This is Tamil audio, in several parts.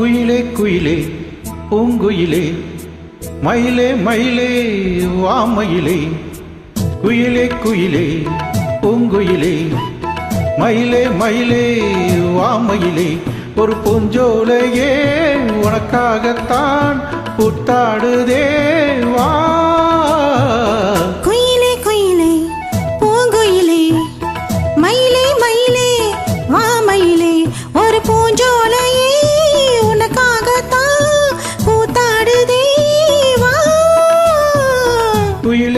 குயிலே குயிலே பூங்குயிலே மயிலே மயிலே வாமயிலே. குயிலே குயிலே பூங்குயிலே மயிலே மயிலே வாமயிலே. ஒரு பூஞ்சோலையே உனக்காகத்தான் புத்தாடுதே வா. குயிலே குயிலே பூங்குயிலே மயிலே மயிலே வா மயிலே ஒரு பூஞ்சோலை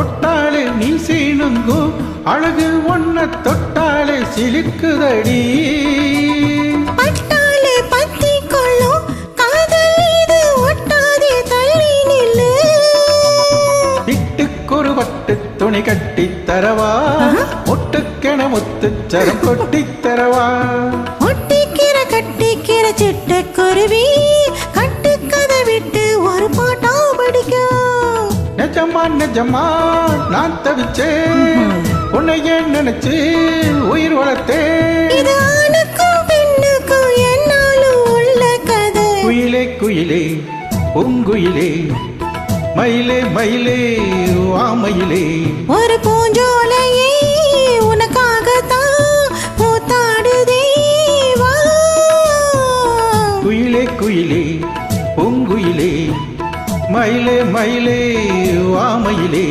தொட்டாலே நீ சீனுங்கு அழகு ஒன்ன தொட்டாலே சிலிக்குதடி. துணி கட்டி தரவா ஒட்டுக்கென முத்துச்சரம் கொட்டி தரவா. ஒட்டிக்கிற கட்டிக்கிற சிட்டுக்குருவி. கட்டுக்கதை நிஜமா நிஜமா நான் தவிச்சேன். உன்னை ஏன் நினைச்சு உயிர் வளர்த்தேன். குயிலே குயிலே பூங்குயிலே மயிலே மயிலே வாமயிலே. ஒரு பூஞ்சோலையே உனக்காகத்தான் பூத்தாடுதே. குயிலே குயிலே பூங்குயிலே மயிலே மயிலே வாமயிலே.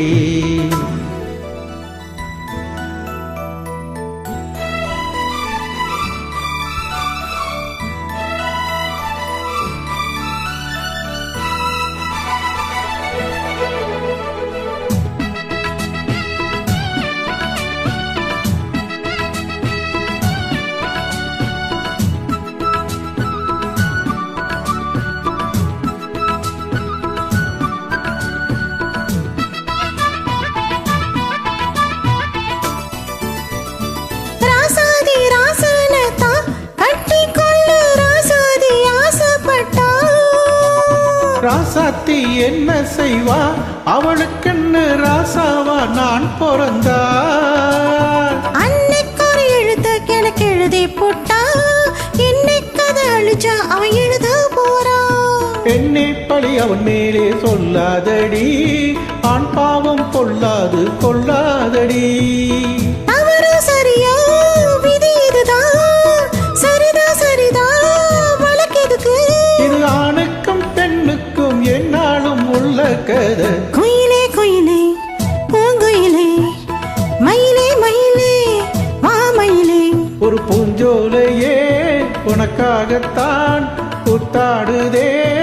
ராசாத்தி என்ன செய்வா? அவளுக்குன்னு ராசாவா? நான் பிறந்தா. அன்னைக்கு ஒரு எழுத்து கிழக்கு எழுதி போட்டா. இன்னைக்கு அதை அழிச்சா அவன் எழுத போறான் பெண்ணே பழி அவன் மேலே சொல்லாதடி. ஆண் பாவம் கொள்ளாது கொள்ளாதடி. ஒரு உனக்காகத்தான் புத்தாடுதே